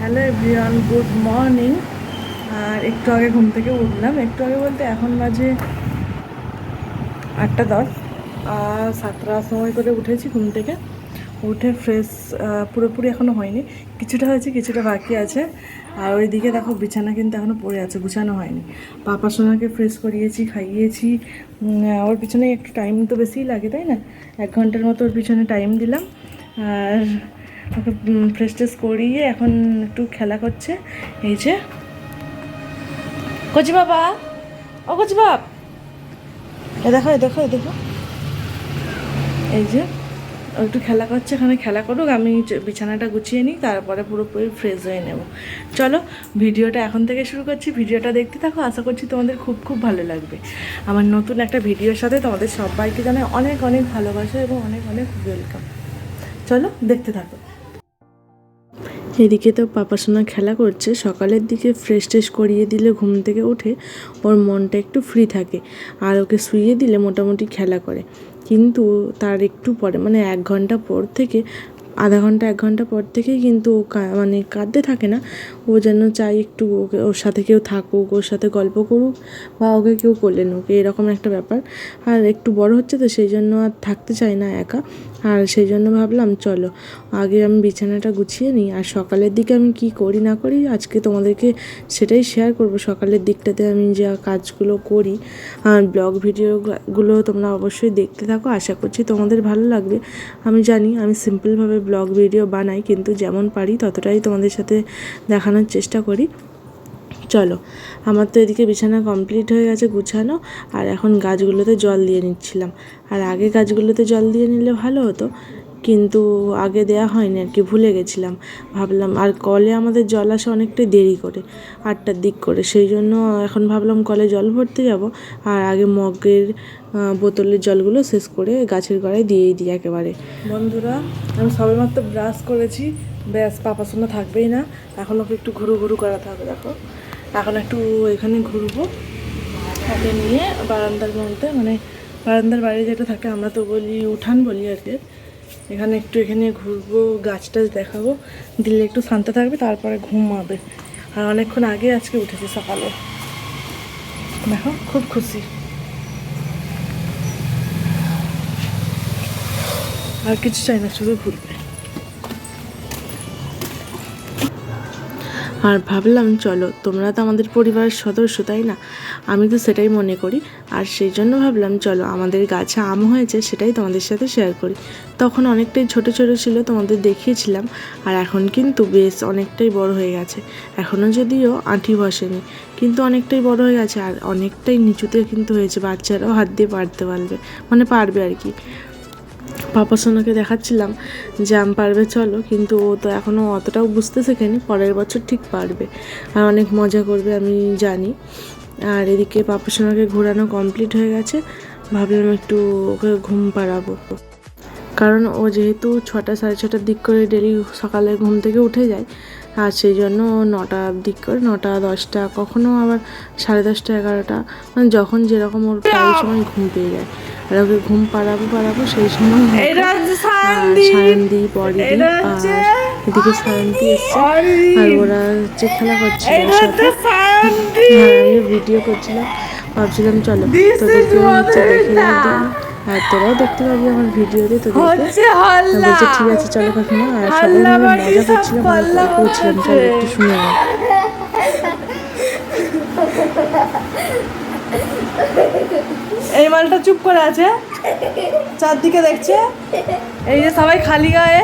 Hello everyone, good morning. আর একটু আগে ঘুম থেকে উঠলাম। একটু আগে বলতে এখন বাজে আটটা দশ। আর সাতটার সময় করে উঠেছি ঘুম থেকে। উঠে ফ্রেশ পুরোপুরি এখনও হয়নি। কিছুটা হয়েছে, কিছুটা বাকি আছে। আর ওইদিকে দেখো বিছানা কিন্তু এখনও পড়ে আছে, গুছানো হয়নি। পাপা সোনাকে ফ্রেশ করিয়েছি, খাইয়েছি। ওর পিছনে একটু টাইম তো বেশিই লাগে, তাই না? এক ঘণ্টার মতো ওর পিছনে টাইম দিলাম। আর ওকে ফ্রেশ ট্রেশ করিয়ে এখন একটু খেলা করছে। এই যে। কচি বাবা, ও কচি বাপ। এ দেখো এ দেখো এ দেখো। এই যে, ও একটু খেলা করছে, এখানে খেলা করুক, আমি বিছানাটা গুছিয়ে নিই, তারপরে পুরোপুরি ফ্রেশ হয়ে নেব। চলো, ভিডিওটা এখন থেকে শুরু করছি। ভিডিওটা দেখতে থাকো, আশা করছি তোমাদের খুব খুব ভালো লাগবে। আমার নতুন একটা ভিডিওর সাথে তোমাদের সবাইকে জানাই অনেক অনেক ভালোবাসা এবং অনেক অনেক ওয়েলকাম চলো, দেখতে থাকো। এদিকে তো পাপাসোনা খেলা করছে, সকালের দিকে ফ্রেশ ট্রেশ করিয়ে দিলে ঘুম থেকে উঠে ওর মনটা একটু ফ্রি থাকে আর ওকে শুইয়ে দিলে মোটামুটি খেলা করে। কিন্তু তার একটু পরে মানে এক ঘণ্টা পর থেকে, আধা ঘণ্টা, এক ঘণ্টা পর থেকেই কিন্তু ও মানে কাঁদতে থাকে না। যেন চাই একটু ওকে, ওর সাথে কেউ থাকুক, ওর সাথে গল্প করুক বা ওকে কেউ কোলে নোক, এরকম একটা ব্যাপার। আর একটু বড় হচ্ছে তো সেই জন্য আর থাকতে চায় না একা। আর সেই জন্য ভাবলাম, চলো, আগে আমি বিছানাটা গুছিয়ে নিই, আর সকালের দিকে আমি কি করি না করি, আজকে তোমাদেরকে সেটাই শেয়ার করব। সকালের দিকটাতে আমি যা কাজগুলো করি, আর ব্লগ ভিডিওগুলো তোমরা অবশ্যই দেখতে থাকো। আশা করছি তোমাদের ভালো লাগবে। আমি জানি আমি সিম্পলভাবে ব্লগ ভিডিও বানাই, কিন্তু যেমন পারি ততটাই তোমাদের সাথে দেখানোর চেষ্টা করি। চলো, আমার তো এদিকে বিছানা কমপ্লিট হয়ে গেছে গুছানো, আর এখন গাছগুলোতে জল দিয়ে নিচ্ছিলাম। আর আগে গাছগুলোতে জল দিয়ে নিলে ভালো হতো, কিন্তু আগে দেয়া হয়নি, আর কি ভুলে গেছিলাম। ভাবলাম, আর কলে আমাদের জল আসে অনেকটাই দেরি করে, আটটার দিক করে। সেই জন্য এখন ভাবলাম কলে জল ভরতে যাব, আর আগে মগের বোতলের জলগুলো শেষ করে গাছের গোড়ায় দিয়েই দিই একেবারে। বন্ধুরা, আমি সবেমাত্র ব্রাশ করেছি ব্যাস পাপা শোনা থাকবেই না। এখন ওকে একটু ঘুরু ঘুরু করাতে হবে, দেখো। এখন একটু এখানে ঘুরবো। ওকে নিয়ে বারান্দার মধ্যে মানে বারান্দার বাইরে যেটা থাকে, আমরা তো বলি উঠান বলি আর কি। এখানে একটু এখানে ঘুরবো, গাছ টাছ দেখাবো। দিলে একটু শান্ত থাকবে, তারপরে ঘুমাবে। আর অনেকক্ষণ আগে আজকে উঠেছি সকালে। দেখো, খুব খুশি। আর কিছু চাই না, শুধু ঘুরবে। আর ভাবলাম, চলো, তোমরা তো আমাদের পরিবারের সদস্য, তাই না? আমি তো সেটাই মনে করি। আর সেই জন্য ভাবলাম, চলো, আমাদের গাছে আম হয়েছে, সেটাই তোমাদের সাথে শেয়ার করি। তখন অনেকটাই ছোট ছোট ছিল, তোমাদের দেখিয়েছিলাম। আর এখন কিন্তু বেশ অনেকটাই বড় হয়ে গেছে। এখনও যদিও আঁটি বসেনি, কিন্তু অনেকটাই বড় হয়ে গেছে। আর অনেকটাই নিচুতে কিন্তু হয়েছে, বাচ্চারাও হাত দিয়ে পারতে পারবে মানে পারবে আর কি। পাপা সোনাকে দেখাচ্ছিলাম যে আম পারবে চলো, কিন্তু ও তো এখনও অতটাও বুঝতে শেখেনি, পরের বছর ঠিক পারবে। আর অনেক মজা করবে, আমি জানি। আর এদিকে পাপা সোনাকে ঘোরানো কমপ্লিট হয়ে গেছে, ভাবলাম একটু ওকে ঘুম পাড়াবো। কারণ ও যেহেতু ছটা সাড়ে ছটার দিক করে ডেলি সকালে ঘুম থেকে উঠে যায়, আর সেই জন্য নটার দিক করে, নটা দশটা, কখনো আবার সাড়ে দশটা এগারোটা মানে যখন যেরকম ওর প্রায় সময় ঘুম পেয়ে যায়। আর ওকে ঘুম পাড়াবো পাড়াবো সেই সময় সায়ন্দি পরি আর এদিকে সায়ন্তি এসছে। আর ওরা হচ্ছে খেলা করছে সাথে হ্যাঁ আমি ভিডিও করছিলাম ভাবছিলাম চলো তোদেরকে হচ্ছে দেখিয়ে দিই আর তোরাও দেখতে পাবি আমার ভিডিওতে তোদেরকে। আমি বলছি ঠিক আছে চলো কাকিমা আর সবাই মিলে মজা করছিলাম করছিলাম চলো একটু শুনে এই মালটা চুপ করে আছে। চারদিকে দেখছে। এই যে সবাই খালি গায়ে।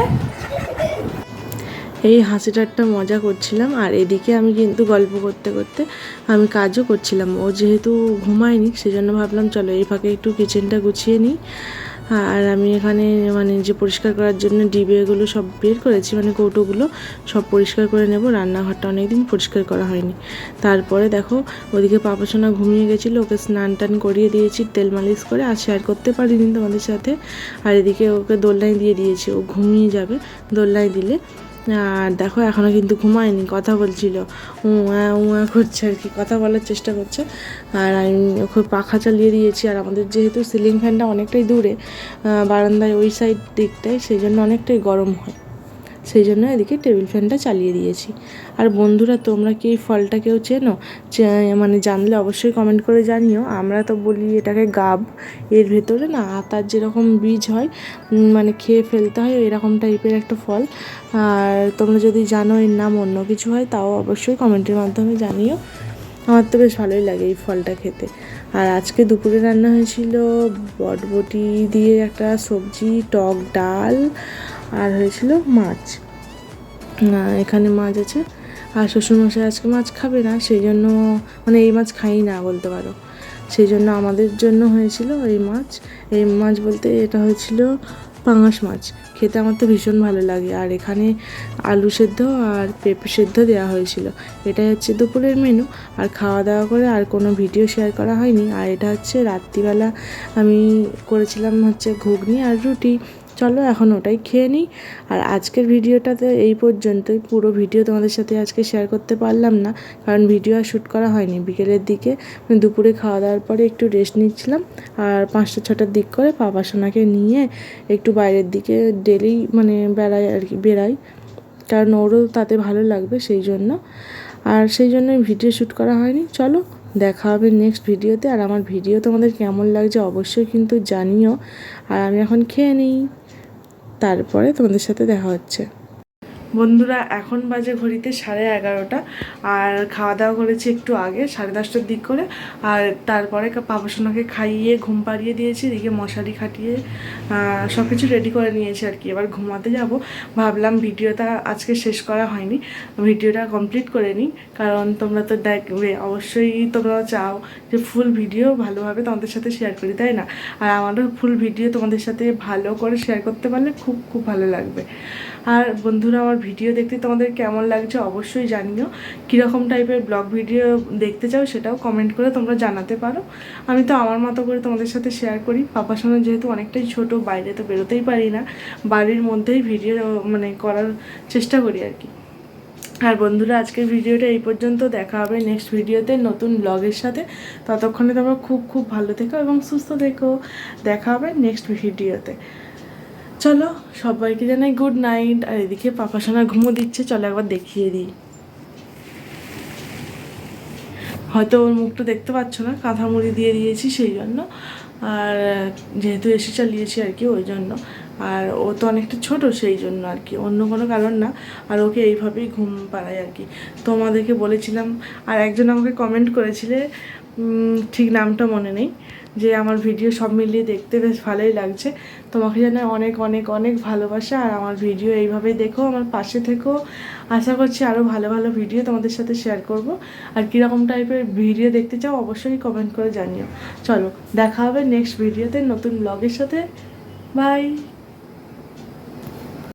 এই হাসিটা একটা মজা করছিলাম, আর এদিকে আমি কিন্তু গল্প করতে করতে আমি কাজও করছিলাম। ও যেহেতু ঘুমায়নি, সেজন্য ভাবলাম চলো এই ফাঁকে একটু কিচেনটা গুছিয়ে নিই। আর আমি এখানে মানে যে পরিষ্কার করার জন্য ডিবেগুলো সব বের করেছি মানে কৌটোগুলো সব পরিষ্কার করে নেব। রান্নাঘরটা অনেকদিন পরিষ্কার করা হয়নি। তারপরে দেখো, ওদিকে পাপাসোনা ঘুমিয়ে গেছিল, ওকে স্নান টান করিয়ে দিয়েছি, তেল মালিশ করে, আর শেয়ার করতে পারিনি তোমাদের সাথে। আর এদিকে ওকে দোলনায় দিয়ে দিয়েছি, ও ঘুমিয়ে যাবে, দোলনায় দিলে আর দেখো এখনও কিন্তু ঘুমায়নি, কথা বলছিল। উঁয়া উঁয়া করছে আর কি, কথা বলার চেষ্টা করছে। আর আমি ওকে পাখা চালিয়ে দিয়েছি, আর আমাদের যেহেতু সিলিং ফ্যানটা অনেকটাই দূরে বারান্দায় ওই সাইড দিকটায়, সেই জন্য অনেকটাই গরম হয়। সেই জন্য এদিকে টেবিল ফ্যানটা চালিয়ে দিয়েছি। আর বন্ধুরা, তোমরা কি এই ফলটা কেউ চেনো? মানে জানলে অবশ্যই কমেন্ট করে জানিও। আমরা তো বলি এটাকে গাব। এর ভেতরে না আতার যেরকম বীজ হয় মানে খেয়ে ফেলতে হয়, এরকম টাইপের একটা ফল। আর তোমরা যদি জানো এর নাম অন্য কিছু হয়, তাও অবশ্যই কমেন্টের মাধ্যমে জানিও। আমার তো বেশ ভালোই লাগে এই ফলটা খেতে। আর আজকে দুপুরে রান্না হয়েছিল বটবটি দিয়ে একটা সবজি, টক ডাল আর হয়েছিল মাছ। এখানে মাছ আছে। আর শ্বশুরমশাই আজকে মাছ খাবে না, সেই জন্য মানে এই মাছ খাই না বলতে পারো। সেই জন্য আমাদের জন্য হয়েছিল এই মাছ। এই মাছ বলতে এটা হয়েছিল পাঙাশ মাছ। খেতে আমার তো ভীষণ ভালো লাগে। আর এখানে আলু সেদ্ধ আর পেঁপে সেদ্ধ দেওয়া হয়েছিল। এটাই হচ্ছে দুপুরের মেনু আর খাওয়া দাওয়া করে আর কোনো ভিডিও শেয়ার করা হয়নি। আর এটা হচ্ছে রাত্রিবেলা আমি করেছিলাম হচ্ছে ঘুগনি আর রুটি। চলো এখন ওটাই খেয়ে নিই। আর আজকের ভিডিওটাতে এই পর্যন্তই। পুরো ভিডিও তোমাদের সাথে আজকে শেয়ার করতে পারলাম না, কারণ ভিডিও আর শ্যুট করা হয়নি। বিকেলের দিকে দুপুরে খাওয়া দাওয়ার পরে একটু রেস্ট নিচ্ছিলাম। আর পাঁচটা ছটার দিক করে পাপা সোনাকে নিয়ে একটু বাইরের দিকে ডেলি মানে বেড়াই আর কি, বেড়াই। কারণ ওরও তাতে ভালো লাগবে সেই জন্য। আর সেই জন্য ভিডিও শ্যুট করা হয়নি। চলো দেখা হবে নেক্সট ভিডিওতে আর আমার ভিডিও তোমাদের কেমন লাগছে অবশ্যই কিন্তু জানিও। আর আমি এখন খেয়ে নিই। তারপরে তোমাদের সাথে দেখা হচ্ছে। বন্ধুরা, এখন বাজে ঘড়িতে সাড়ে এগারোটা, আর খাওয়া দাওয়া করেছি একটু আগে, সাড়ে দশটার দিক করে, আর তারপরে পাপাসোনাকে খাইয়ে, ঘুম পাড়িয়ে দিয়েছি, এদিকে মশারি খাটিয়ে সব কিছু রেডি করে নিয়েছি আর কি। এবার ঘুমাতে যাব। ভাবলাম ভিডিওটা আজকে শেষ করা হয়নি, ভিডিওটা কমপ্লিট করে নিই, কারণ তোমরা তো দেখবে, অবশ্যই তোমরাও চাও যে ফুল ভিডিও ভালোভাবে তোমাদের সাথে শেয়ার করি, তাই না? আর আমারও ফুল ভিডিও তোমাদের সাথে ভালো করে শেয়ার করতে পারলে খুব খুব ভালো লাগবে। আর বন্ধুরা, আমার ভিডিও দেখতে তোমাদের কেমন লাগছে অবশ্যই জানিও। কীরকম টাইপের ব্লগ ভিডিও দেখতে চাও সেটাও কমেন্ট করে তোমরা জানাতে পারো। আমি তো আমার মতো করে তোমাদের সাথে শেয়ার করি। পাপার সঙ্গে যেহেতু অনেকটাই ছোট, বাইরে তো বেরোতেই পারি না। বাড়ির মধ্যেই ভিডিও মানে করার চেষ্টা করি আর কি। আর বন্ধুরা, আজকের ভিডিওটা এই পর্যন্ত। দেখা হবে নেক্সট ভিডিওতে নতুন ব্লগের সাথে। ততক্ষণে তোমরা খুব খুব ভালো থেকো এবং সুস্থ থেকো। দেখা হবে নেক্সট ভিডিওতে চলো, সবাইকে জানাই গুড নাইট আর এদিকে পাপা সোনা ঘুমো দিচ্ছে, চলো একবার দেখিয়ে দিই। হয়তো ওর মুখটা দেখতে পাচ্ছ না কাঁথা মুড়ি দিয়ে দিয়েছি সেই জন্য, আর যেহেতু এসে চালিয়েছি আর কি, ওই জন্য। আর ও তো অনেকটা ছোট সেই জন্য আর কি, অন্য কোনো কারণ না। আর ওকে এইভাবেই ঘুম পাড়ায় আর কি। তোমাদেরকে বলেছিলাম, আর একজন আমাকে কমেন্ট করেছিলে ঠিক নামটা মনে নেই, যে আমার ভিডিও সব মিলিয়ে দেখতে বেশ ভালোই লাগছে। তোমাকে জানাই অনেক অনেক অনেক ভালোবাসা, আর আমার ভিডিও এইভাবেই দেখো, আমার পাশে থেকো। আশা করছি আরও ভালো ভালো ভিডিও তোমাদের সাথে শেয়ার করব। আর কীরকম টাইপের ভিডিও দেখতে চাও, অবশ্যই কমেন্ট করে জানিও। চলো, দেখা হবে নেক্সট ভিডিওতে নতুন ব্লগের সাথে। বাই